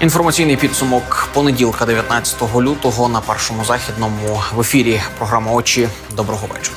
Інформаційний підсумок понеділка, 19 лютого, на першому західному в ефірі. Програма очі. Доброго вечора.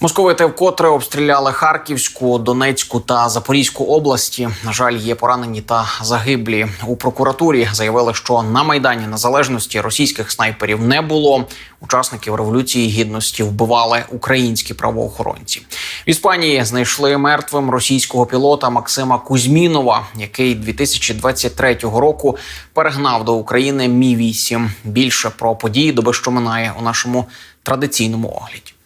Московити вкотре обстріляли Харківську, Донецьку та Запорізьку області. На жаль, є поранені та загиблі. У прокуратурі заявили, що на майдані незалежності російських снайперів не було. Учасників революції гідності вбивали українські правоохоронці. В Іспанії знайшли мертвим російського пілота Максима Кузьмінова, який 2023 року перегнав до України Мі 8 Більше про події доби, що минає у нашому традиційному огляді.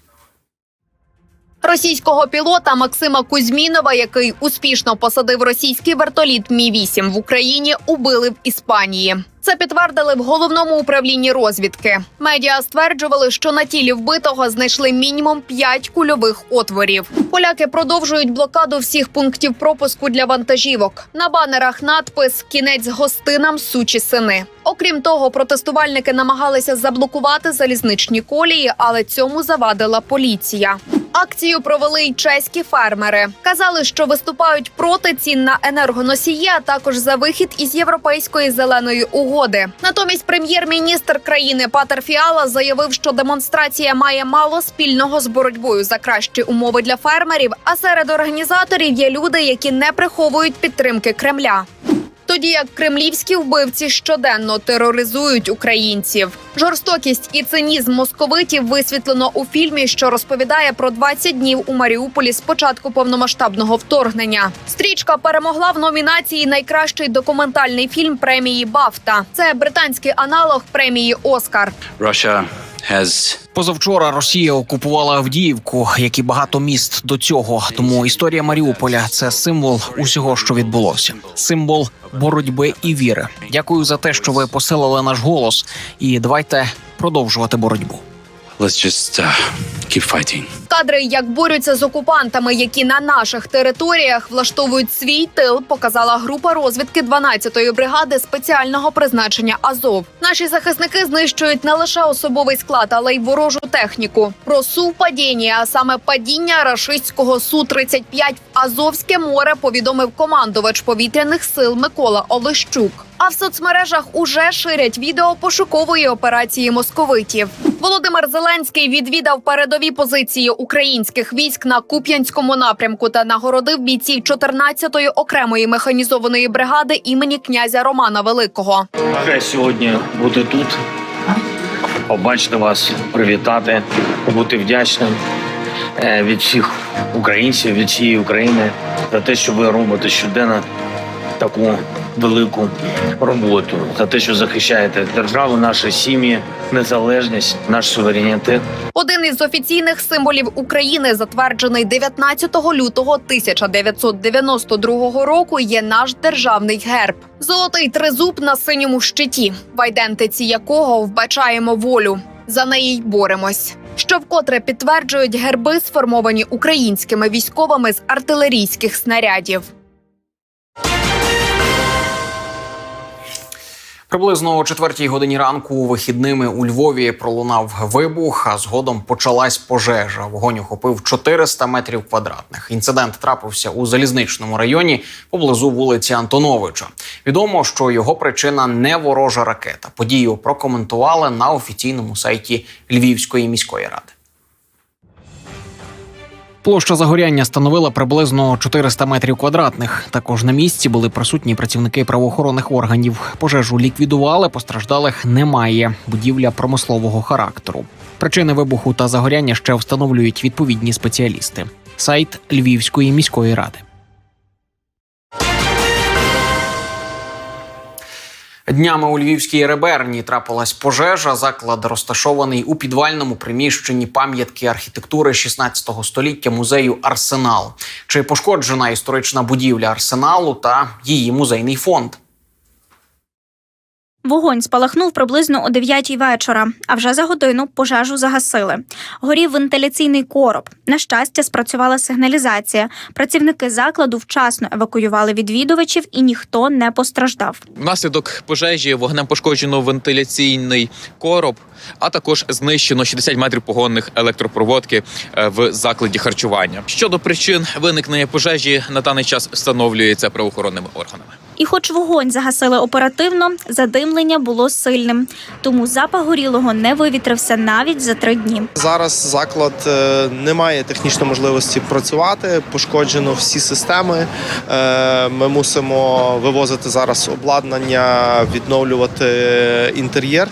Російського пілота Максима Кузьмінова, який успішно посадив російський вертоліт Мі 8 в Україні, убили в Іспанії. Це підтвердили в головному управлінні розвідки. Медіа стверджували, що на тілі вбитого знайшли мінімум 5 кульових отворів. Поляки продовжують блокаду всіх пунктів пропуску для вантажівок. На банерах надпис Кінець гостинам сучі сини. Окрім того, протестувальники намагалися заблокувати залізничні колії, але цьому завадила поліція. Акцію провели й чеські фермери. Казали, що виступають проти цін на енергоносії, а також за вихід із європейської зеленої угоди. Натомість прем'єр-міністр країни Патер Фіала заявив, що демонстрація має мало спільного з боротьбою за кращі умови для фермерів. А серед організаторів є люди, які не приховують підтримки Кремля. Тоді як кремлівські вбивці щоденно тероризують українців. Жорстокість і цинізм московитів висвітлено у фільмі, що розповідає про 20 днів у Маріуполі з початку повномасштабного вторгнення. Стрічка перемогла в номінації Найкращий документальний фільм премії Бафта. Це британський аналог премії Оскар. Russia Позавчора Росія окупувала Авдіївку, як і багато міст до цього. Тому історія Маріуполя це символ усього, що відбулося. Символ боротьби і віри. Дякую за те, що ви посилили наш голос, і давайте продовжувати боротьбу. Let's just uh, keep fighting. Кадри, як борються з окупантами, які на наших територіях влаштовують свій тил, показала група розвідки 12-ї бригади спеціального призначення Азов. Наші захисники знищують не лише особовий склад, але й ворожу техніку. Про сувпадіння, а саме падіння рашистського су 35 в Азовське море, повідомив командувач повітряних сил Микола Олещук. А в соцмережах уже ширять відео пошукової операції московитів. Володимир Зеленський відвідав передові позиції українських військ на Куп'янському напрямку та нагородив бійців 14-ї окремої механізованої бригади імені князя Романа Великого. Рада сьогодні бути тут, побачити вас, привітати, бути вдячним е, від всіх українців, від всієї України за те, що ви робите щоденно таку велику роботу, за те, що захищаєте державу, наші сім'ї, незалежність, наш суверенітет. Один із офіційних символів України, затверджений 19 лютого 1992 року, є наш державний герб. Золотий тризуб на синьому щиті, в айдентиці якого вбачаємо волю. За неї й боремось. Що вкотре підтверджують герби, сформовані українськими військовими з артилерійських снарядів. Приблизно о четвертій годині ранку вихідними у Львові пролунав вибух, а згодом почалась пожежа. Вогонь охопив 400 метрів квадратних. Інцидент трапився у залізничному районі поблизу вулиці Антоновича. Відомо, що його причина не ворожа ракета. Подію прокоментували на офіційному сайті Львівської міської ради. Площа загоряння становила приблизно 400 метрів квадратних. Також на місці були присутні працівники правоохоронних органів. Пожежу ліквідували, постраждалих немає. Будівля промислового характеру. Причини вибуху та загоряння ще встановлюють відповідні спеціалісти. Сайт Львівської міської ради. Днями у Львівській реберні трапилась пожежа. Заклад розташований у підвальному приміщенні пам'ятки архітектури 16 століття музею Арсенал. Чи пошкоджена історична будівля арсеналу та її музейний фонд? Вогонь спалахнув приблизно о 9 вечора, а вже за годину пожежу загасили. Горів вентиляційний короб. На щастя, спрацювала сигналізація. Працівники закладу вчасно евакуювали відвідувачів і ніхто не постраждав. Внаслідок пожежі вогнем пошкоджено вентиляційний короб, а також знищено 60 метрів погонних електропроводки е, в закладі харчування. Щодо причин виникнення пожежі на даний час встановлюється правоохоронними органами. І, хоч вогонь загасили оперативно, задимлення було сильним, тому запах горілого не вивітрився навіть за три дні. Зараз заклад е, не має технічної можливості працювати. Пошкоджено всі системи. Е, Ми мусимо вивозити зараз обладнання, відновлювати інтер'єр.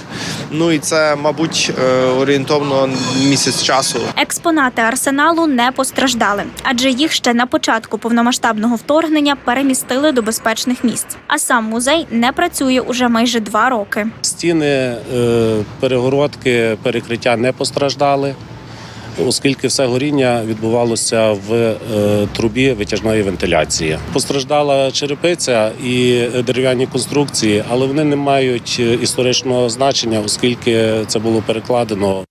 Ну і це, мабуть, е, орієнтовно місяць часу. Експонати арсеналу не постраждали, адже їх ще на початку повномасштабного вторгнення перемістили до безпечних місць. А сам музей не працює уже майже два роки. Стіни, е, перегородки, перекриття не постраждали, оскільки все горіння відбувалося в е, трубі витяжної вентиляції. Постраждала черепиця і дерев'яні конструкції, але вони не мають е, історичного значення, оскільки це було перекладено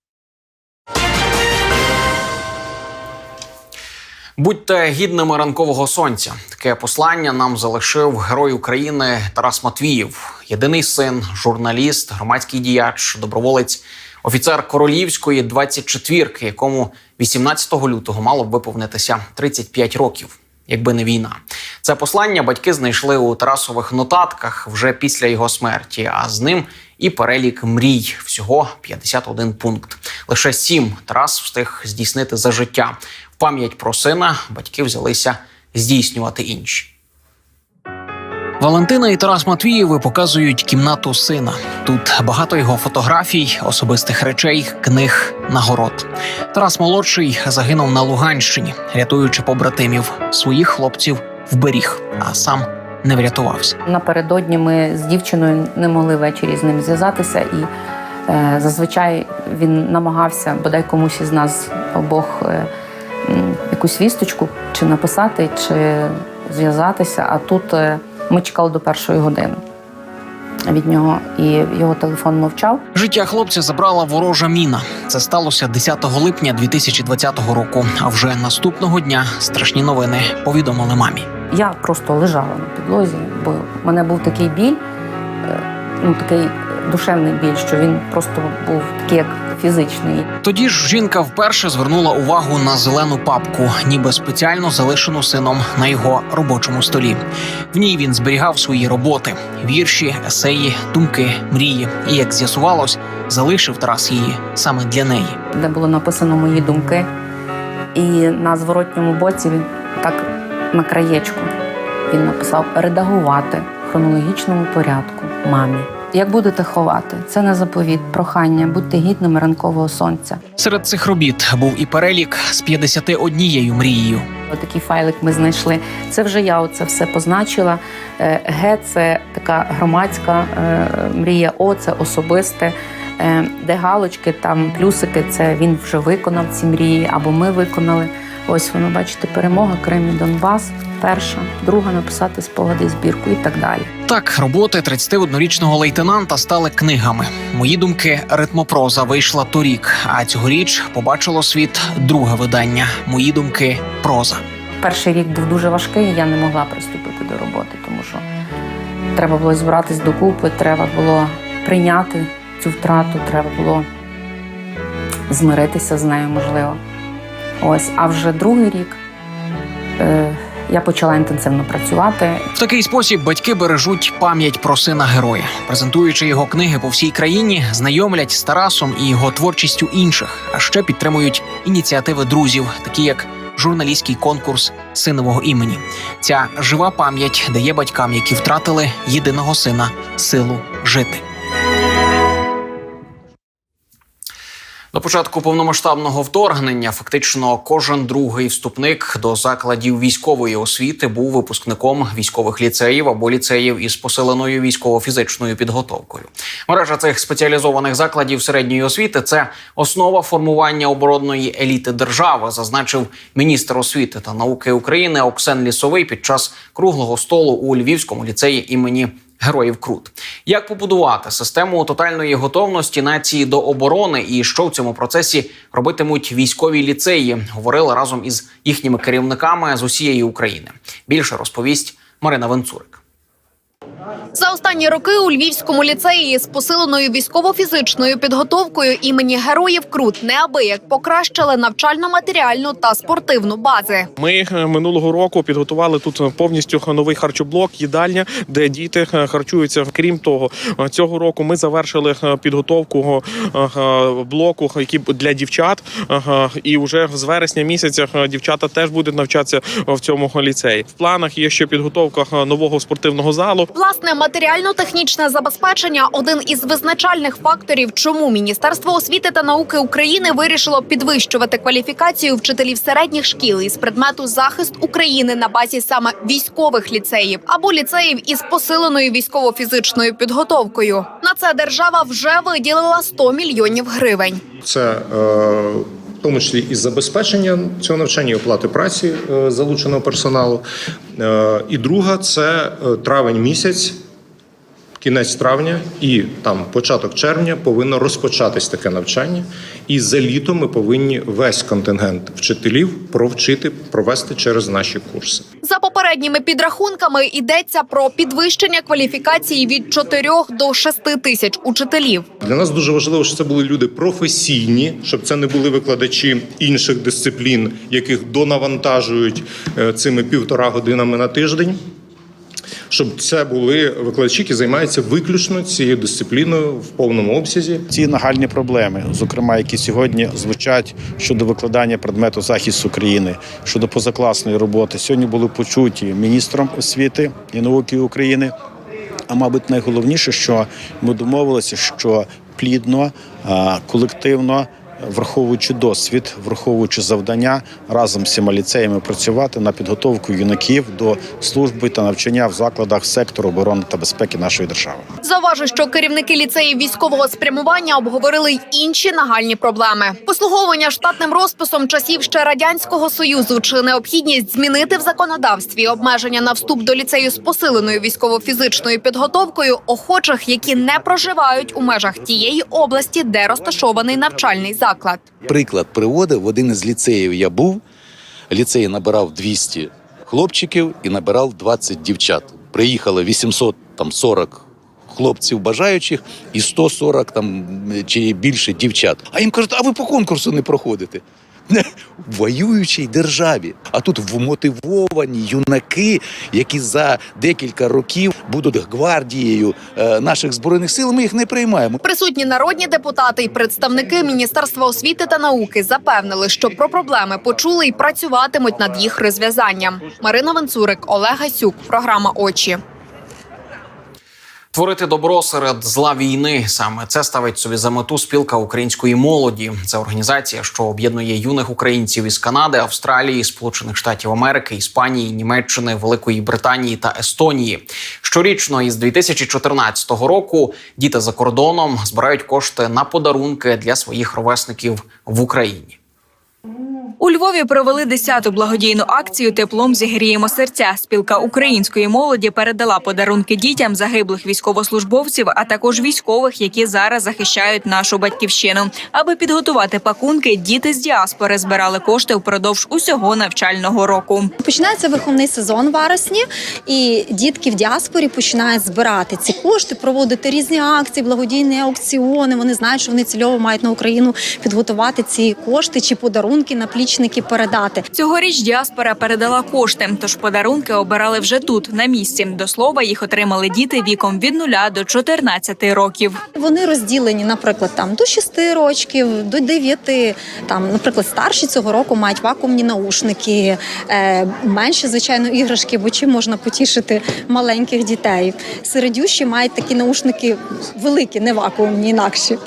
Будьте гідними ранкового сонця. Таке послання нам залишив герой України Тарас Матвіїв, єдиний син, журналіст, громадський діяч, доброволець, офіцер королівської 24-ки, якому 18 лютого мало б виповнитися 35 років, якби не війна. Це послання батьки знайшли у Тарасових нотатках вже після його смерті. А з ним і перелік мрій. Всього 51 пункт. Лише сім Тарас встиг здійснити за життя. Пам'ять про сина батьки взялися здійснювати інші. Валентина і Тарас Матвієви показують кімнату сина. Тут багато його фотографій, особистих речей, книг, нагород. Тарас молодший загинув на Луганщині, рятуючи побратимів. Своїх хлопців вберіг, а сам не врятувався. Напередодні ми з дівчиною не могли ввечері з ним зв'язатися, і е, зазвичай він намагався бодай комусь із нас обох е, якусь вісточку чи написати, чи зв'язатися. А тут е, ми чекали до першої години від нього, і його телефон мовчав. Життя хлопця забрала ворожа міна. Це сталося 10 липня 2020 року. А вже наступного дня страшні новини повідомили мамі. Я просто лежала на підлозі, бо в мене був такий біль, е, ну такий душевний біль, що він просто був такий як фізичний. Тоді ж жінка вперше звернула увагу на зелену папку, ніби спеціально залишену сином на його робочому столі. В ній він зберігав свої роботи, вірші, есеї, думки, мрії. І як з'ясувалось, залишив Тарас її саме для неї. де було написано мої думки. І на зворотньому боці він так на краєчку він написав редагувати в хронологічному порядку мамі. Як будете ховати? Це не заповіт, прохання, будьте гідними ранкового сонця. Серед цих робіт був і перелік з 51 мрією. Такий файлик ми знайшли. Це вже я оце все позначила. Е, Г це така громадська е, мрія, О це особисте. Де галочки, там плюсики, це він вже виконав ці мрії, або ми виконали. Ось воно, бачите, перемога, Крим і Донбас. Перша, друга написати спогади, збірку і так далі. Так, роботи 31-річного лейтенанта стали книгами. Мої думки, ритмопроза вийшла торік, а цьогоріч побачило світ друге видання. Мої думки, проза. Перший рік був дуже важкий, я не могла приступити до роботи, тому що треба було збиратись докупи, треба було прийняти цю втрату, треба було змиритися з нею, можливо. Ось, а вже другий рік е, я почала інтенсивно працювати. В такий спосіб батьки бережуть пам'ять про сина героя, презентуючи його книги по всій країні, знайомлять з Тарасом і його творчістю інших, а ще підтримують ініціативи друзів, такі як журналістський конкурс синового імені. Ця жива пам'ять дає батькам, які втратили єдиного сина, силу жити. До початку повномасштабного вторгнення фактично кожен другий вступник до закладів військової освіти був випускником військових ліцеїв або ліцеїв із посиленою військово-фізичною підготовкою. Мережа цих спеціалізованих закладів середньої освіти це основа формування оборонної еліти держави, зазначив міністр освіти та науки України Оксен Лісовий під час круглого столу у Львівському ліцеї імені Героїв Крут. Як побудувати систему тотальної готовності нації до оборони і що в цьому процесі робитимуть військові ліцеї? Говорили разом із їхніми керівниками з усієї України. Більше розповість Марина Венцурик. За останні роки у Львівському ліцеї з посиленою військово-фізичною підготовкою імені героїв Крут неабияк покращили навчально-матеріальну та спортивну бази. Ми е, минулого року підготували тут повністю новий харчоблок, їдальня, де діти е, харчуються. Крім того, е, цього року ми завершили підготовку блоку, який для дівчат. І вже з вересня місяця дівчата теж будуть навчатися в цьому ліцеї. В планах є ще підготовка нового спортивного залу. Власне, матеріально-технічне забезпечення один із визначальних факторів, чому Міністерство освіти та науки України вирішило підвищувати кваліфікацію вчителів середніх шкіл із предмету захист України на базі саме військових ліцеїв або ліцеїв із посиленою військово-фізичною підготовкою. На це держава вже виділила 100 мільйонів гривень. Це е, в тому числі і забезпечення цього навчання, і оплати праці е, залученого персоналу. Е, І друга це е, травень місяць. Кінець травня і там початок червня повинно розпочатись таке навчання. І за літо ми повинні весь контингент вчителів провчити, провести через наші курси. За попередніми підрахунками йдеться про підвищення кваліфікації від 4 до 6 тисяч учителів. Для нас дуже важливо, щоб це були люди професійні, щоб це не були викладачі інших дисциплін, яких донавантажують е, цими півтора годинами на тиждень. Щоб це були викладачі, які займаються виключно цією дисципліною в повному обсязі. ці нагальні проблеми, зокрема, які сьогодні звучать щодо викладання предмету захист України, щодо позакласної роботи, сьогодні були почуті міністром освіти і науки України. А мабуть, найголовніше, що ми домовилися, що плідно, колективно. Враховуючи досвід, враховуючи завдання разом з цими ліцеями працювати на підготовку юнаків до служби та навчання в закладах сектору оборони та безпеки нашої держави. Зауважу, що керівники ліцеїв військового спрямування обговорили й інші нагальні проблеми: послуговування штатним розписом часів ще радянського союзу чи необхідність змінити в законодавстві обмеження на вступ до ліцею з посиленою військово-фізичною підготовкою охочих, які не проживають у межах тієї області, де розташований навчальний заклад. Приклад приводив в один із ліцеїв. Я був. Ліцей набирав 200 хлопчиків і набирав 20 дівчат. Приїхало 840 хлопців бажаючих і 140 там чи більше дівчат. А їм кажуть, а ви по конкурсу не проходите. В воюючій державі. А тут вмотивовані юнаки, які за декілька років будуть гвардією е, наших збройних сил. Ми їх не приймаємо. Присутні народні депутати і представники Міністерства освіти та науки запевнили, що про проблеми почули і працюватимуть над їх розв'язанням. Марина Венцурик, Олег Гасюк, програма Очі. Творити добро серед зла війни саме це ставить собі за мету спілка української молоді. Це організація, що об'єднує юних українців із Канади, Австралії, Сполучених Штатів Америки, Іспанії, Німеччини, Великої Британії та Естонії. Щорічно із 2014 року діти за кордоном збирають кошти на подарунки для своїх ровесників в Україні. У Львові провели 10-ту благодійну акцію Теплом зігріємо серця. Спілка української молоді передала подарунки дітям загиблих військовослужбовців, а також військових, які зараз захищають нашу батьківщину. Аби підготувати пакунки, діти з діаспори збирали кошти впродовж усього навчального року. Починається виховний сезон в вересні, і дітки в діаспорі починають збирати ці кошти, проводити різні акції, благодійні аукціони. Вони знають, що вони цільово мають на Україну підготувати ці кошти чи подарунки наплічники передати. Цьогоріч діаспора передала кошти, тож подарунки обирали вже тут, на місці. До слова, їх отримали діти віком від 0 до 14 років. Вони розділені, наприклад, там до 6 років, до 9. Там, наприклад, старші цього року мають вакуумні наушники, е, менші, звичайно, іграшки, бо чим можна потішити маленьких дітей. Середющі мають такі наушники великі, не вакуумні, інакші.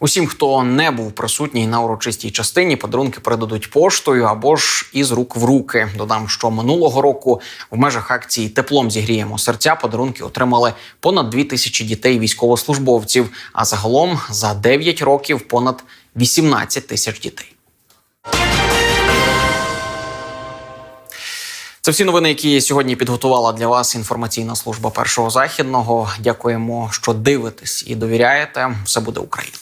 Усім, хто не був присутній на урочистій частині, подарунки передадуть поштою або ж із рук в руки. Додам, що минулого року в межах акції Теплом зігріємо серця подарунки отримали понад дві тисячі дітей військовослужбовців. А загалом за 9 років понад 18 тисяч дітей. Це всі новини, які сьогодні підготувала для вас інформаційна служба першого західного. Дякуємо, що дивитесь і довіряєте. Все буде Україна.